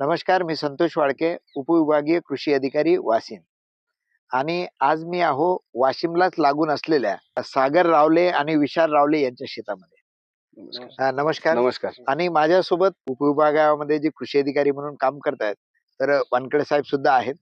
नमस्कार मी संतोष वाळके उपविभागीय कृषी अधिकारी वाशिम. आणि आज मी आहो वाशिमलाच लागून असलेल्या सागर रावले आणि विशाल रावले यांच्या शेतामध्ये. नमस्कार. नमस्कार. आणि माझ्यासोबत उपविभागामध्ये जे कृषी अधिकारी म्हणून काम करतायत तर वानकडे साहेब सुद्धा आहेत.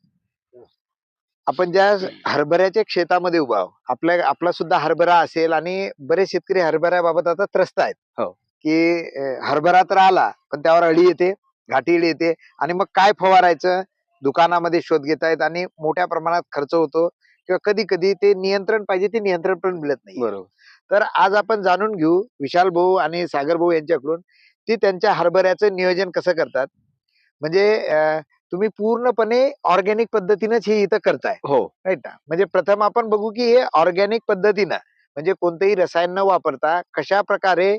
आपण ज्या हरभऱ्याच्या शेतामध्ये उभा आहोत आपल्या आपला सुद्धा हरभरा असेल आणि बरेच शेतकरी हरभऱ्याबाबत आता त्रस्त आहेत. हो. की हरभरा तर आला पण त्यावर अळी येते. घाटी अळी येते. आणि मग काय फवारायचं? दुकानामध्ये शोध घेत आहेत आणि मोठ्या प्रमाणात खर्च होतो किंवा कधी कधी ते नियंत्रण पाहिजे ते नियंत्रण पण मिळत नाही बरोबर. तर आज आपण जाणून घेऊ विशाल भाऊ आणि सागर भाऊ यांच्याकडून ते त्यांच्या हरभऱ्याचं नियोजन कसं करतात? म्हणजे तुम्ही पूर्णपणे ऑर्गॅनिक पद्धतीनेच हे इथं करताय. हो. राईट ना? म्हणजे प्रथम आपण बघू की हे ऑर्गॅनिक पद्धतीनं म्हणजे कोणतेही रसायन न वापरता कशा प्रकारे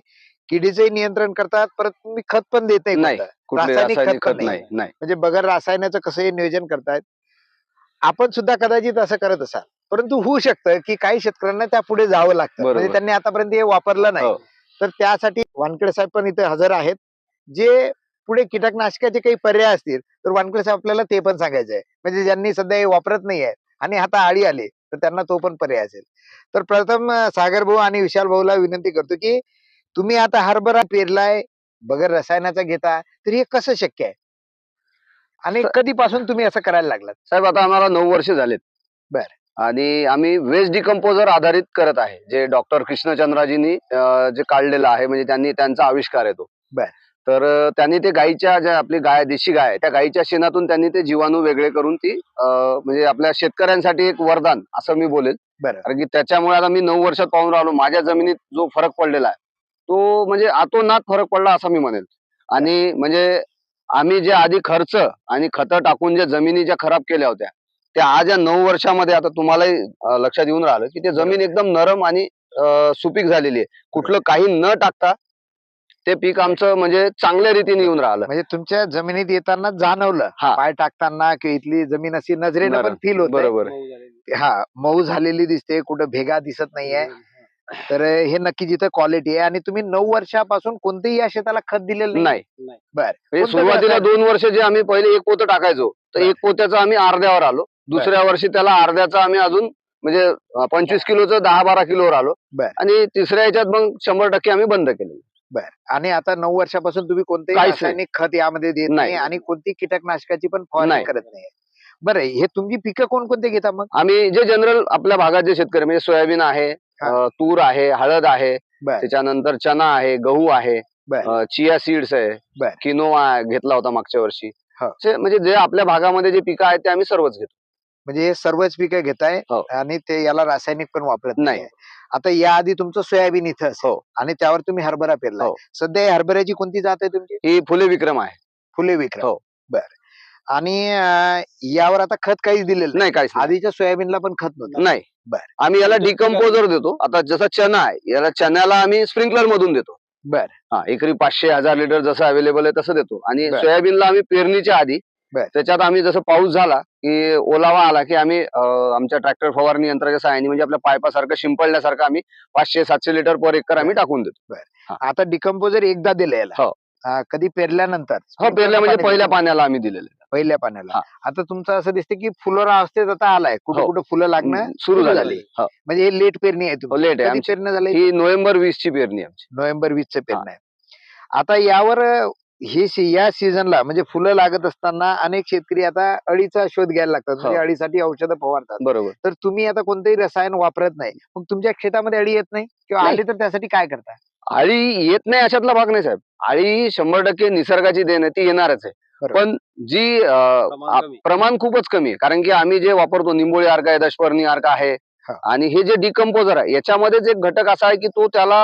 किडीचंही नियंत्रण करतात? परत तुम्ही खत पण देत नाही. कुठले रासायनिक खत नाही नाही. म्हणजे बगर रासायनाचं कसं हे नियोजन करतायत. आपण सुद्धा कदाचित असं करत असाल. परंतु होऊ शकतं की काही शेतकऱ्यांना त्या पुढे जावं लागतं. म्हणजे. त्यांनी आतापर्यंत हे वापरलं नाही. हो. तर त्यासाठी वानकडे साहेब पण इथे हजर आहेत. जे पुढे कीटकनाशकाचे काही पर्याय असतील तर वानकडे साहेब आपल्याला ते पण सांगायचे आहे. म्हणजे ज्यांनी सध्या हे वापरत नाही आहे आणि आता आळी आली तर त्यांना तो पण पर्याय असेल. तर प्रथम सागर भाऊ आणि विशाल भाऊला विनंती करतो की तुम्ही आता हरभरा पेरलाय बगर रसायनाचा घेता तर हे कसं शक्य आहे? आणि कधीपासून तुम्ही असं करायला लागलात? साहेब आता आम्हाला नऊ वर्ष झालेत. बर. आणि आम्ही वेस्ट डिकम्पोजर आधारित करत आहे जे डॉक्टर कृष्णचंद्राजींनी जे काढलेलं आहे म्हणजे त्यांनी त्यांचा आविष्कार आहे तो. बर. तर त्यांनी ते गाईच्या ज्या आपली गाय देशी गाय आहे त्या गाईच्या शेणातून त्यांनी ते जीवाणू वेगळे करून ती अं, म्हणजे आपल्या शेतकऱ्यांसाठी एक वरदान असं मी बोलेल. बरं. कारण की त्याच्यामुळे आता मी नऊ वर्षात पाहून राहिलो माझ्या जमिनीत जो फरक पडलेला आहे तो म्हणजे आतोनात फरक पडला असं मी म्हणेल. आणि म्हणजे आम्ही जे आधी खर्च आणि खतं टाकून ज्या जमिनी ज्या खराब केल्या होत्या त्या आज या नऊ वर्षामध्ये आता तुम्हालाही लक्षात येऊन राहिलं की ते जमीन एकदम नरम आणि सुपीक झालेली आहे. कुठलं काही न टाकता ते पीक आमचं म्हणजे चांगल्या रीतीने येऊन राहिलं. म्हणजे तुमच्या जमिनीत येताना जाणवलं. हा. पाय टाकताना की इथली जमीन अशी नजरेनं पण. फील होत. बरोबर. हा मऊ झालेली दिसते कुठं भेगा दिसत नाहीये. तर हे नक्की जिथं क्वालिटी आहे आणि तुम्ही नऊ वर्षापासून कोणतेही या शेताला खत दिलेलं नाही नाही बर म्हणजे सुरुवातीला? दोन वर्ष जे आम्ही पहिले एक पोतं टाकायचो तर. एक पोत्याचं आम्ही अर्ध्यावर आलो दुसऱ्या वर्षी त्याला अर्ध्याचा आम्ही अजून म्हणजे पंचवीस किलोचं दहा बारा किलोवर आलो बर. आणि तिसऱ्या ह्याच्यात मग शंभर टक्के आम्ही बंद केलं बर आणि आता नऊ वर्षापासून तुम्ही कोणतेही. रासायनिक खत यामध्ये देत नाही. आणि कोणती कीटकनाशकाची पण फवारणी नाही. करत नाही बरं हे तुमची पिकं कोणकोणते घेता मग आम्ही जे जनरल आपल्या भागात जे शेतकरी म्हणजे सोयाबीन आहे तूर आहे हळद आहे. त्याच्यानंतर चना आहे गहू आहे. चिया सीड्स आहे. किनोवा घेतला होता मागच्या वर्षी म्हणजे जे आपल्या भागामध्ये जे पिकं आहेत ते आम्ही सर्वच घेतो म्हणजे हे सर्वच पिकं घेताय हो. आणि ते याला रासायनिक पण वापरत नाही. आता याआधी तुमचं सोयाबीन इथं हो. आणि त्यावर तुम्ही हरभरा पेरला हो. सध्या या हरभऱ्याची कोणती जात आहे तुमची ही फुले विक्रम आहे फुले विक्रम हो. बर आणि यावर आता खत काहीच दिलेलं नाही. काहीच नाही. आधीच्या सोयाबीनला पण खत नव्हतं नाही बर. आम्ही याला डिकम्पोजर देतो आता जसा चना आहे याला चण्याला आम्ही स्प्रिंकलर मधून देतो बर हा एकरी पाचशे हजार लिटर जसं अवेलेबल आहे तसं देतो आणि बर. सोयाबीनला आम्ही पेरणीच्या आधी बर. त्याच्यात आम्ही जसं पाऊस झाला की ओलावा आला की आम्ही अं, आमच्या ट्रॅक्टर फवारणी यंत्राच्या सहाय्याने म्हणजे आपल्या पायपासारखं शिंपडल्यासारखं आम्ही पाचशे सातशे लिटर पर एकर आम्ही टाकून देतो आता डिकम्पोजर एकदा दिलं याला हो. कधी पेरल्यानंतर हो पेरल्या म्हणजे पहिल्या. पाण्याला आम्ही दिलेले पहिल्या पाण्याला. हा. आता तुमचं असं दिसतं की फुलोरा अवस्थेत आता आलाय. कुठं हो. कुठं फुलं लागणं सुरू झाली. म्हणजे हे लेट पेरणी आहे तुम्ही लेट आहे पेरणी झाली ही नोव्हेंबर वीस ची पेरणी आमची. नोव्हेंबर वीस चं पेरणी आहे. आता यावर हे या सीझनला म्हणजे फुलं लागत असताना अनेक शेतकरी आता अळीचा शोध घ्यायला लागतात. म्हणजे हो. अळीसाठी औषधं फवारतात. बरोबर. तर तुम्ही आता कोणतेही रसायन वापरत नाही. मग तुमच्या शेतामध्ये अळी येत नाही? किंवा. आली तर त्यासाठी काय करता? आळी येत नाही अशातला भाग नाही साहेब. आळी शंभर टक्के निसर्गाची देण आहे ती येणारच आहे. पण जी प्रमाण खूपच कमी आहे. कारण की आम्ही जे वापरतो निंबोळी अर्क आहे दशपर्णी अर्क आहे हा. आणि हे जे डिकम्पोजर आहे याच्यामध्येच एक घटक असा आहे की तो त्याला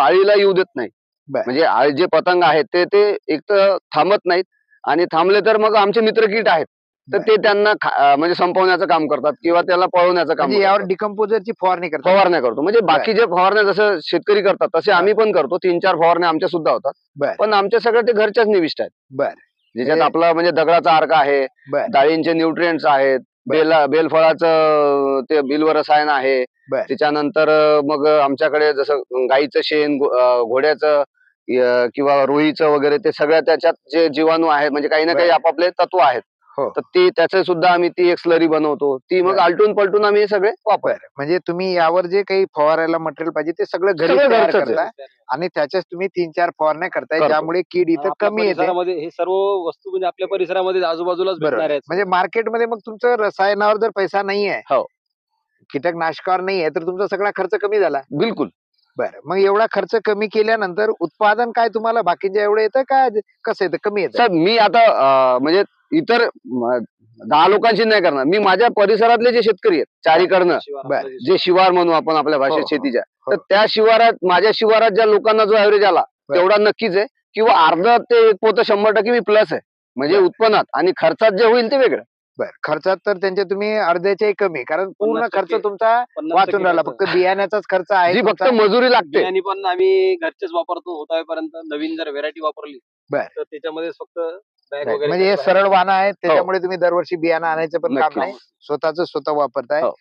आळीला येऊ देत नाही. म्हणजे आळी जे पतंग आहेत ते ते एक तर थांबत नाहीत आणि थांबले तर मग आमचे मित्र कीट आहेत. तर. ते त्यांना म्हणजे संपवण्याचं काम करतात किंवा त्याला पळवण्याचं काम म्हणजे यावर करतात. डिकम्पोजरची फवारणी करता फवारण्या करतो. म्हणजे बाकी जे फवारण्या जसं शेतकरी करतात तसे आम्ही पण करतो. तीन चार फवारण्या आमच्या सुद्धा होतात. पण आमच्या सगळ्या ते घरच्याच निविष्ट आहेत. बर. ज्याच्यात आपला म्हणजे दगडाचा अर्क आहे डाळींचे न्यूट्रिएंट्स आहेत. बेला बेलफळाचं ते बिल्व रसायन आहे. त्याच्यानंतर मग आमच्याकडे जसं गाईचं शेण घोड्याचं किंवा रोईचं वगैरे ते सगळ्या त्याच्यात जे जीवाणू आहेत म्हणजे काही ना काही. आपापले तत्व आहेत. तर ते त्याचे सुद्धा आम्ही ती एक स्लरी बनवतो. ती मग. आलटून पलटून आम्ही हे सगळे वापर म्हणजे तुम्ही यावर जे काही फवारायला मटेरियल पाहिजे ते सगळं घरी सगळं तयार घरचंच आहे. करता आणि त्याच्याच तुम्ही तीन चार फवारण्या करताय करतो. ज्यामुळे कीड इथं आपल्या कमी येते. परिसरामध्ये हे सर्व वस्तू म्हणजे आपल्या परिसरामध्ये आजूबाजूलाच भेटणार बरोबर आहेत. म्हणजे मार्केटमध्ये मग तुमचं रसायनावर जर पैसा नाही आहे हो. कीटकनाशकावर नाही आहे तर तुमचा सगळा खर्च कमी झाला. बिलकुल. बरं. मग एवढा खर्च कमी केल्यानंतर उत्पादन काय तुम्हाला? बाकीच्या एवढं येतं का? कसं येतं? कमी येतं? साहेब मी आता अं, म्हणजे इतर दहा लोकांशी नाही करणार मी माझ्या परिसरातले जे शेतकरी आहेत चारीकडनं जे शिवार म्हणू आपण आपल्या हो, भाषेत हो. शेतीच्या हो. तर त्या शिवारात माझ्या शिवारात ज्या लोकांना जो ऍव्हरेज आला. तेवढा नक्कीच आहे किंवा अर्धा ते एक पोतं शंभर टक्के मी प्लस आहे म्हणजे. उत्पन्नात आणि खर्चात जे होईल ते वेगळं बरं खर्चात तर त्यांचे तुम्ही अर्ध्याच्याही कमी कारण पूर्ण खर्च. तुमचा वाचून राहिला. फक्त बियाण्याचाच खर्च आहे जी फक्त. मजुरी लागते बियाणी पण आम्ही घरचेच वापरतो होतापर्यंत नवीन जर व्हेरायटी वापरली बरं. तर त्याच्यामध्ये फक्त म्हणजे हे सरळ वाहन आहे त्याच्यामुळे तुम्ही दरवर्षी बियाणं आणायचं पण काम. नाही स्वतःच स्वतः वापरताय हो.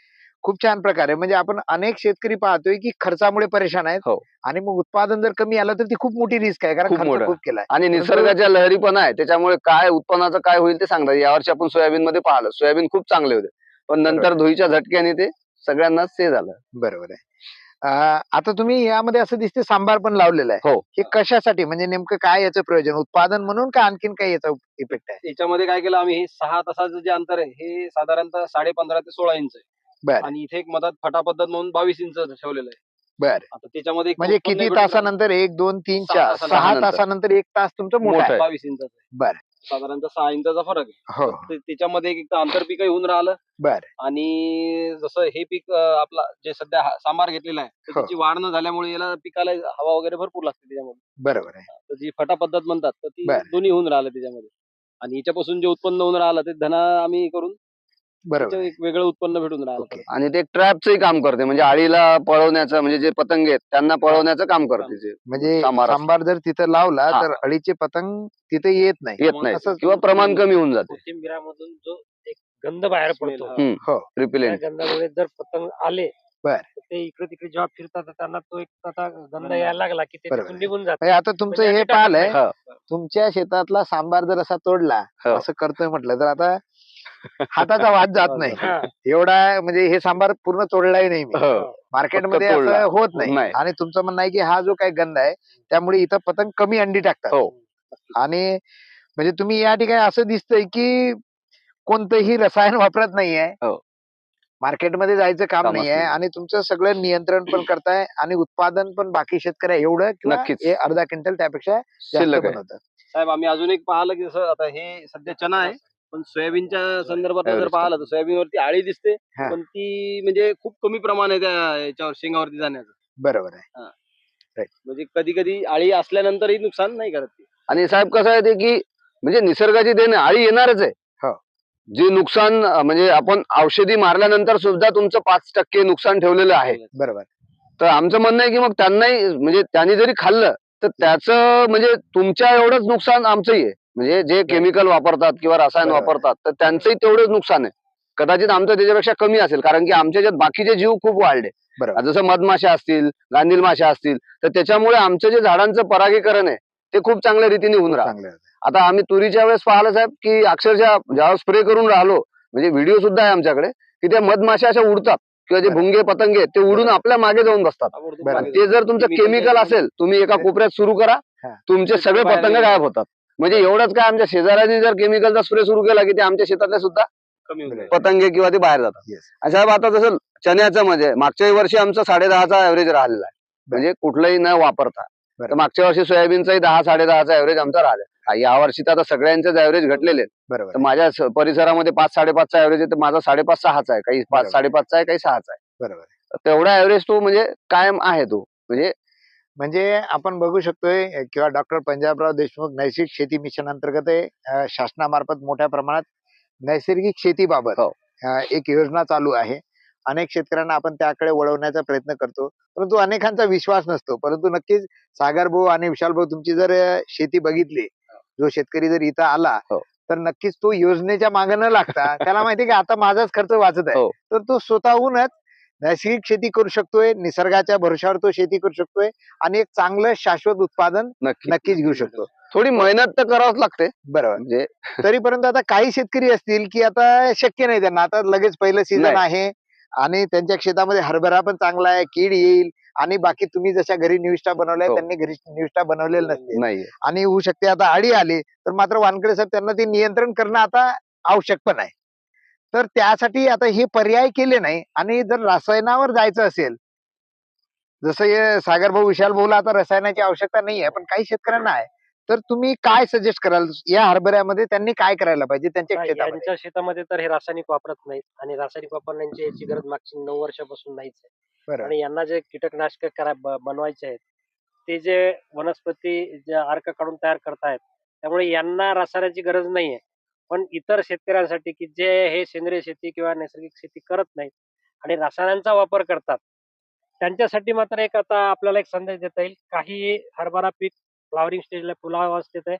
खूप छान प्रकारे म्हणजे आपण अनेक शेतकरी पाहतोय की खर्चामुळे परेशान आहेत हो. आणि मग उत्पादन जर कमी आलं तर ती खूप मोठी रिस्क आहे कारण खूप खर्च मोठं. खूप केलाय आणि निसर्गाच्या लहरी पण आहे त्याच्यामुळे काय उत्पन्नाचं काय होईल ते सांगतात यावर्षी आपण सोयाबीन मध्ये पाहिलं सोयाबीन खूप चांगले होते पण नंतर. धुईच्या झटक्याने ते सगळ्यांनाच ते झालं बरोबर आहे आता तुम्ही यामध्ये असं दिसते सांबार पण लावलेलं आहे. हो. हे कशासाठी? म्हणजे नेमकं काय याचं प्रयोजन? उत्पादन म्हणून का आणखीन काय याचा इफेक्ट आहे? याच्यामध्ये काय केलं आम्ही हे सहा तासाचं जे अंतर आहे हे साधारणतः साडे पंधरा ते सोळा इंच आहे. बरं. आणि इथे एक मधात फटा पद्धत म्हणून बावीस इंच ठेवलेलं आहे. बरं. आता त्याच्यामध्ये म्हणजे किती तासानंतर? एक दोन तीन चार तासानंतर. सहा तासानंतर. एक तास तुमचं मोठं. बावीस इंचाचं आहे. बरं. साधारणतः सहा इंचाचा फरक आहे. हो. ते- त्याच्यामध्ये एक तर आंतरपीकही होऊन राहिलं. बरं. आणि जसं हे पीक अं, आपला जे सध्या हा- सांबार घेतलेला आहे तर हो. त्याची वाढ न झाल्यामुळे याला पिकाला हवा वगैरे भरपूर लागते त्याच्यामध्ये. बरोबर आहे. तर जी फटा पद्धत म्हणतात तर ती बरं. दोन्ही होऊन राहिलं त्याच्यामध्ये. आणि याच्यापासून जे उत्पन्न होऊन राहिलं ते धना आम्ही करून बरोबर त्याचं. एक वेगळं उत्पन्न भेटून राहिलं ओके आणि ते ट्रॅपचंही काम करते म्हणजे आळीला पळवण्याचं म्हणजे जे पतंग आहेत त्यांना पळवण्याचं काम करते ते म्हणजे सांबार असतं. सांबार जर तिथं लावला हा. तर अळीचे पतंग तिथे येत नाही येत नाही किंवा प्रमाण कमी होऊन जाते कोथिंबिरामधून जो एक गंध बाहेर Smell, पडतो हा. हो त्या रिपिलेंट गंधामुळे जर पतंग आले बर. तर ते इकडे तिकडे जेव्हा फिरतात तर त्यांना तो एक आता गंध. यायला लागला की ते बरोबर तिथून आहे. निघून जात म्हणजे आता तुमचं म्हणजे हे पाहिलंय. हो. तुमच्या शेतातला सांबार जर असा तोडला हो. असं करतोय म्हटलं तर आता हाताचा वाद जात नाही हा. एवढा म्हणजे हे सांबार पूर्ण तोडलाही नाही मी हो. मार्केटमध्ये. असं होत नाही. आणि तुमचं म्हणणं आहे की हा जो काही गंध आहे त्यामुळे इथं पतंग कमी अंडी टाकतात हो. आणि म्हणजे तुम्ही या ठिकाणी असं दिसतंय की कोणतंही रसायन वापरत नाहीये हो. मार्केटमध्ये जायचं काम नाही. आणि तुमचं सगळं नियंत्रण पण करताय आणि उत्पादन पण बाकी शेतकऱ्या एवढं नक्कीच. हे अर्धा क्विंटल त्यापेक्षा शिल्लक आहे साहेब आम्ही अजून एक पाहिलं की जसं आता हे सध्या चना आहे पण सोयाबीनच्या संदर्भात जर Average. पाहिलं तर सोयाबीनवरती आळी दिसते हा. पण ती म्हणजे खूप कमी प्रमाण आहे त्या याच्यावर शेंगावरती जाण्याचं. बरोबर आहे. म्हणजे कधी कधी आळी असल्यानंतरही नुकसान नाही करत ती. आणि साहेब कसं आहे ते की म्हणजे निसर्गाची देण आळी येणारच आहे. हो. जे नुकसान अं, म्हणजे आपण औषधी मारल्यानंतर सुद्धा तुमचं पाच टक्के नुकसान ठेवलेलं आहे. बरोबर. तर आमचं म्हणणं आहे की मग त्यांनाही म्हणजे त्यांनी जरी खाल्लं तर त्याचं म्हणजे तुमच्या एवढंच नुकसान आमचंही आहे. म्हणजे जे केमिकल वापरतात किंवा रसायन. वापरतात तर त्यांचंही तेवढंच नुकसान आहे कदाचित आमचं त्याच्यापेक्षा कमी असेल कारण की आमच्या ज्यात बाकीचे जीव खूप वाढले बरोबर जसं मधमाशा असतील गांधील माशा असतील तर त्याच्यामुळे आमचं जे झाडांचं परागीकरण आहे ते खूप चांगल्या रीतीने होऊन आहे. आता आम्ही तुरीच्या वेळेस पाहिलं साहेब की अक्षरशः जेव्हा स्प्रे करून राहिलो म्हणजे व्हिडिओ सुद्धा आहे आमच्याकडे की त्या मधमाशा अशा उडतात किंवा जे. भुंगे पतंगे आहेत, ते उडून. आपल्या मागे जाऊन बसतात ते जर तुमचं केमिकल जे- असेल तुम्ही एका कोपऱ्यात सुरू करा हा. तुमचे सगळे पतंग. गायब होतात म्हणजे एवढंच काय आमच्या शेजाऱ्यांनी जर केमिकलचा स्प्रे सुरू केला की ते आमच्या शेतातले सुद्धा. पतंगे किंवा ते बाहेर जातात. आणि साहेब आता जसं चण्याचं म्हणजे मागच्याही वर्षी आमचं साडे दहाचा ऍव्हरेज राहिलेला आहे. म्हणजे कुठलंही न वापरता. तर मागच्या वर्षी सोयाबीनचाही दहा साडे दहाचा ऍव्हरेज आमचा राहिला. या वर्षी तर आता सगळ्यांचेच ऍव्हरेज घटलेले आहेत. बरोबर. तर माझ्या परिसरामध्ये पाच साडेपाचचा ऍव्हरेज आहे तर माझा साडेपाच सहाचा आहे. काही. पाच साडेपाचचा आहे काही सहाचा आहे. बरोबर तेवढा ऍव्हरेज तो म्हणजे कायम आहे तो. म्हणजे म्हणजे आपण बघू शकतोय किंवा डॉक्टर पंजाबराव देशमुख नैसर्गिक शेती मिशन अंतर्गत शासनामार्फत मोठ्या प्रमाणात नैसर्गिक शेतीबाबत हो. एक योजना चालू आहे अनेक शेतकऱ्यांना आपण त्याकडे वळवण्याचा प्रयत्न करतो परंतु अनेकांचा विश्वास नसतो परंतु नक्कीच सागर भाऊ आणि विशाल भाऊ तुमची जर शेती बघितली जो शेतकरी जर इथं आला हो. तर नक्कीच तो योजनेच्या मागे न लागता त्याला माहिती की आता माझाच खर्च वाचत आहे हो. तर तो स्वतःहूनच नैसर्गिक शेती करू शकतोय निसर्गाच्या भरोशावर तो शेती करू शकतोय आणि एक चांगलं शाश्वत उत्पादन नक्की. नक्कीच घेऊ शकतो. थोडी मेहनत तर करावंच लागते. बरोबर. म्हणजे तरी परंतु आता काही शेतकरी असतील की आता शक्य नाही त्यांना. आता लगेच पहिलं सीझन. आहे आणि त्यांच्या शेतामध्ये हरभरा पण चांगला आहे कीड येईल आणि बाकी तुम्ही जशा घरी निविष्ठा बनवलाय हो. त्यांनी घरी निविष्ठा बनवलेलं नसते आणि होऊ शकते आता आडी आली तर मात्र वानकडे साहेब त्यांना ते नियंत्रण करणं आता आवश्यक पण आहे. तर त्यासाठी आता हे पर्याय केले नाही. आणि जर रसायनावर जायचं असेल जसं हे सागर भाऊ विशाल भाऊला आता रसायनाची आवश्यकता नाही आहे पण काही शेतकऱ्यांना आहे. तर तुम्ही काय सजेस्ट कराल? या हरभऱ्यामध्ये त्यांनी काय करायला पाहिजे? त्यांच्या शेतामध्ये. तर हे रासायनिक वापरत नाहीत. आणि रासायनिक वापरण्याची याची गरज मागची नऊ वर्षापासून नाहीच आहे. आणि यांना जे कीटकनाशक करा बनवायचे आहेत ते जे वनस्पती जे अर्क काढून तयार करतायत त्यामुळे यांना रसायनाची गरज नाहीये. पण इतर शेतकऱ्यांसाठी की जे हे सेंद्रिय शेती किंवा नैसर्गिक शेती करत नाहीत आणि रसायनांचा वापर करतात त्यांच्यासाठी मात्र एक आता आपल्याला एक संदेश देता येईल. काही हरभरा पीक फ्लॉवरिंग स्टेजला फुलावस्थेत आहे.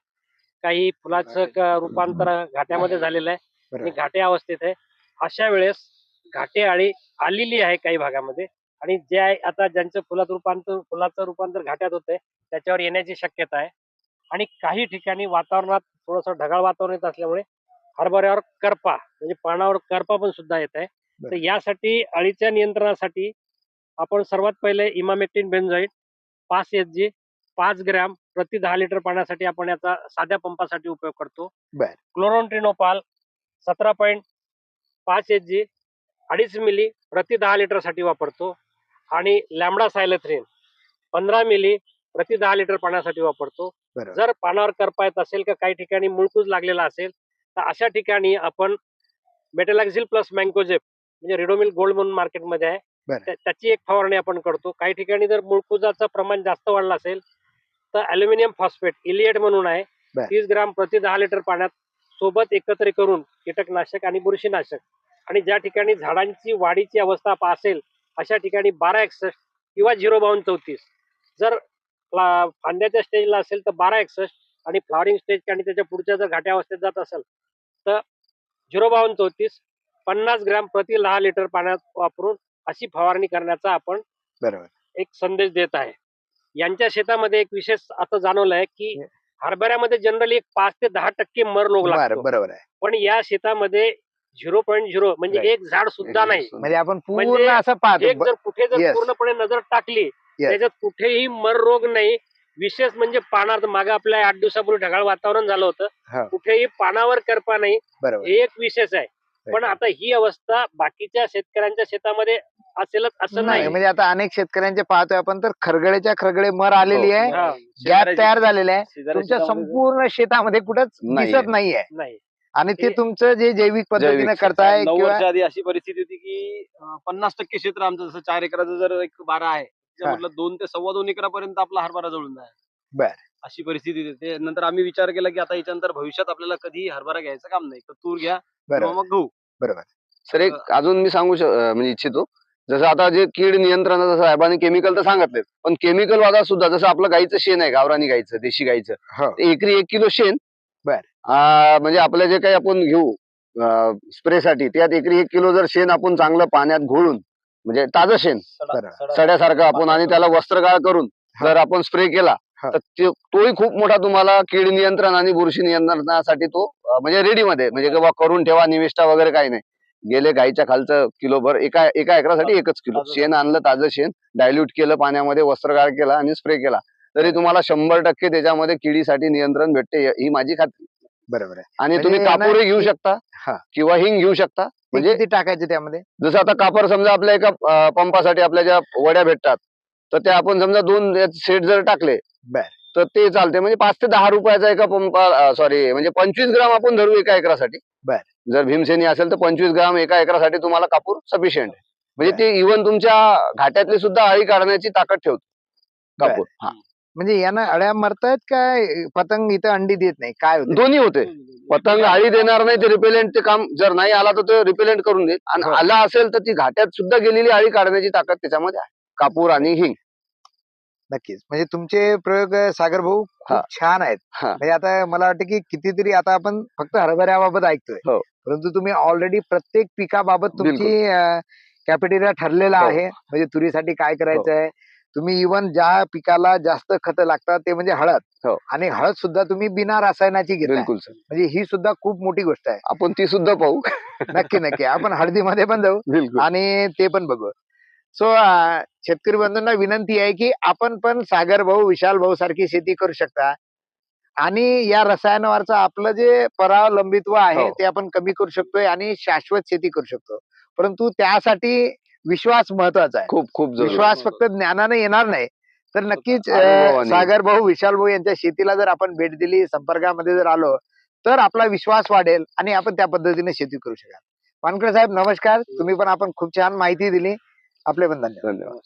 काही फुलाचं रूपांतर घाट्यामध्ये झालेलं आहे आणि. घाटे अवस्थेत आहे. अशा वेळेस घाटे आळी आलेली आहे काही भागामध्ये आणि जे आहे आता ज्यांचं फुलात रूपांतर फुलाचं रूपांतर घाट्यात होतंय त्याच्यावर येण्याची शक्यता आहे. आणि काही ठिकाणी वातावरणात थोडंसं ढगाळ वातावरण येत असल्यामुळे हरभऱ्यावर करपा म्हणजे पानावर करपा पण सुद्धा येत आहे तर. यासाठी अळीच्या नियंत्रणासाठी आपण सर्वात पहिले इमामेक्टिन बेन्झाईड पाच एच जी पाच ग्रॅम प्रति दहा लिटर पाण्यासाठी आपण याचा साध्या पंपासाठी उपयोग करतो बरं. क्लोरोन सतरा पॉईंट पाच एच जी अडीच मिली प्रति दहा लिटरसाठी वापरतो आणि लॅमडा सायलेथ्रिन पंधरा मिली प्रति दहा लिटर पाण्यासाठी वापरतो. जर पानावर करपा येत असेल का काही ठिकाणी मुळकूज लागलेला असेल तर अशा ठिकाणी आपण मेटॅलॅक्झिल प्लस मँकोजेप म्हणजे रिडोमिल गोल्ड म्हणून मार्केटमध्ये आहे. त्याची एक फवारणी आपण करतो. काही ठिकाणी जर मुळकुजाचं प्रमाण जास्त वाढलं असेल तर अल्युमिनियम फॉस्फेट इलिएट म्हणून आहे. तीस ग्राम प्रति दहा लिटर पाण्यात सोबत एकत्र करून कीटकनाशक आणि बुरशीनाशक आणि ज्या ठिकाणी झाडांची वाढीची अवस्था असेल अशा ठिकाणी बारा एकसष्ट किंवा झिरो बावन्न चौतीस. जर फांद्याच्या स्टेजला असेल तर बारा एकसष्ट आणि फ्लॉवरिंग स्टेज आणि त्याच्या पुढच्या जर घाट्या अवस्थेत जात असेल तर झिरो बावन्न चौतीस पन्नास ग्रॅम प्रति दहा लिटर पाण्यात वापरून अशी फवारणी करण्याचा आपण एक संदेश देत आहे. यांच्या शेतामध्ये एक विशेष आता जाणवलं आहे की हरभऱ्यामध्ये जनरली एक पाच ते दहा टक्के मर रोग लागतो. बरोबर आहे. पण या शेतामध्ये झिरो पॉईंट झिरो म्हणजे. एक झाड सुद्धा नाही. म्हणजे आपण पूर्ण म्हणजे असं पाहतो. एक जर कुठे जर. पूर्णपणे नजर टाकली त्याच्यात कुठेही मर रोग नाही. विशेष म्हणजे पानावर मागे आपल्या आठ दिवसापूर्वी ढगाळ वातावरण झालं. होतं. कुठेही पानावर करपा नाही. हे एक विशेष आहे. पण आता ही अवस्था बाकीच्या शेतकऱ्यांच्या शेतामध्ये असेलच असं नाही म्हणजे आता अनेक शेतकऱ्यांचे पाहतोय आपण तर खरगड्याच्या खरगडे मर आलेली हो. आहे. गॅप तयार झालेले आहे. तुमच्या संपूर्ण शेतामध्ये कुठंच. दिसत नाहीये नाही. आणि ते तुमचं जे जैविक पद्धतीने करताय आधी अशी परिस्थिती होती की पन्नास टक्के क्षेत्र आमचं जसं चार एकराचं जर एक बारा आहे त्यामधलं दोन ते सव्वा दोन एकरापर्यंत आपला हरभरा जळून जाय बर. अशी परिस्थिती होती ते नंतर आम्ही विचार केला की आता याच्यानंतर भविष्यात आपल्याला कधी हरभरा घ्यायचं काम नाही. तर तूर घ्या किंवा बरोबर. मग गहू. सर एक अजून मी सांगू श- अं, म्हणजे इच्छितो. जसं आता जे कीड नियंत्रणाचं साहेबांनी केमिकल तर सांगितले पण केमिकल वादा सुद्धा जसं आपलं गाईचं शेण आहे गावरानी गाईचं देशी गाईचं. हो. ते एकरी एक किलो शेण. बर. आ, म्हणजे आपलं जे काही आपण घेऊ स्प्रेसाठी त्यात एकरी एक किलो जर शेण आपण चांगलं पाण्यात घोळून म्हणजे ताजं शेण. सड्यासारखं आपण आणि त्याला वस्त्रगाळ करून. जर आपण स्प्रे केला. तर ते- तोही खूप मोठा तुम्हाला कीड नियंत्रण आणि बुरशी नियंत्रणासाठी तो म्हणजे रेडी मध्ये. म्हणजे की बा करून ठेवा निविष्ठा वगैरे काही नाही. गेले गाईच्या खालचं किलोभर एका एका एकरासाठी एकच किलो. शेण आणलं ताजं शेण डायल्यूट केलं पाण्यामध्ये वस्त्रगाळ केला आणि स्प्रे केला. तरी तुम्हाला शंभर टक्के त्याच्यामध्ये किडीसाठी नियंत्रण भेटते ही माझी खात्री. बरोबर आहे आणि म्हणजे तुम्ही यांना कापूरही घेऊ शकता हा. किंवा हिंग घेऊ शकता म्हणजे म्हणजे किती टाकायचे त्यामध्ये जसं आता कापर समजा आपल्या एका अं, पंपासाठी आपल्या ज्या वड्या भेटतात तर त्या आपण समजा दोन सेट जर टाकले बर. तर ते चालते म्हणजे पाच ते दहा रुपयाचा एका पंपा सॉरी म्हणजे पंचवीस ग्राम आपण धरू एका एकरासाठी बर. जर भीमसेनी असेल तर पंचवीस ग्राम एका एकरासाठी तुम्हाला कापूर सफिशियंट म्हणजे बर. ते इव्हन तुमच्या घाट्यातली सुद्धा अळी काढण्याची ताकद ठेवतो बर. कापूर हा म्हणजे यानं अळ्या मरतायत काय? पतंग इथं अंडी देत नाही. काय होतं दोन्ही होते पतंग अळी देणार नाही ते रिपेलेंट ते काम. जर नाही आला तर ते रिपेलेंट करून देईल हो. आणि आला असेल तर ती घाट्यात सुद्धा गेलेली अळी काढण्याची ताकद त्याच्यामध्ये आहे. कापूर आणि हिंग. नक्कीच. म्हणजे तुमचे प्रयोग सागर भाऊ खूप हा. छान आहेत. हा. म्हणजे आता मला वाटतं की कितीतरी आता आपण फक्त हरभऱ्याबाबत ऐकतोय. हो. परंतु तुम्ही ऑलरेडी प्रत्येक पिकाबाबत तुमची कॅपिटेरिया ठरलेला हो. आहे. म्हणजे तुरीसाठी काय करायचं आहे तुम्ही इव्हन ज्या पिकाला जास्त खतं लागतात ते म्हणजे हळद. हो. आणि हळद सुद्धा तुम्ही बिना रसायनाची घेताय. बिलकुल सर. म्हणजे ही सुद्धा खूप मोठी गोष्ट आहे. आपण ती सुद्धा पाहू. नक्की नक्की. आपण हळदीमध्ये पण जाऊ. बिलकुल. आणि ते पण बघू. सो शेतकरी बंधूंना विनंती आहे की आपण पण सागर भाऊ विशाल भाऊ सारखी शेती करू शकता. आणि या रसायनावरचं आपलं जे परावलंबित्व आहे हो. ते आपण कमी करू शकतोय आणि शाश्वत शेती करू शकतो. परंतु त्यासाठी विश्वास महत्त्वाचा आहे. खूप खूप. विश्वास फक्त ज्ञानाने येणार नाही. तर नक्कीच. सागर भाऊ विशाल भाऊ यांच्या शेतीला जर आपण भेट दिली संपर्कामध्ये जर आलो तर आपला विश्वास वाढेल आणि आपण त्या पद्धतीने शेती करू शकाल. वानकडे साहेब नमस्कार. तुम्ही पण आपण खूप छान माहिती दिली. आपले पण धन्यवाद.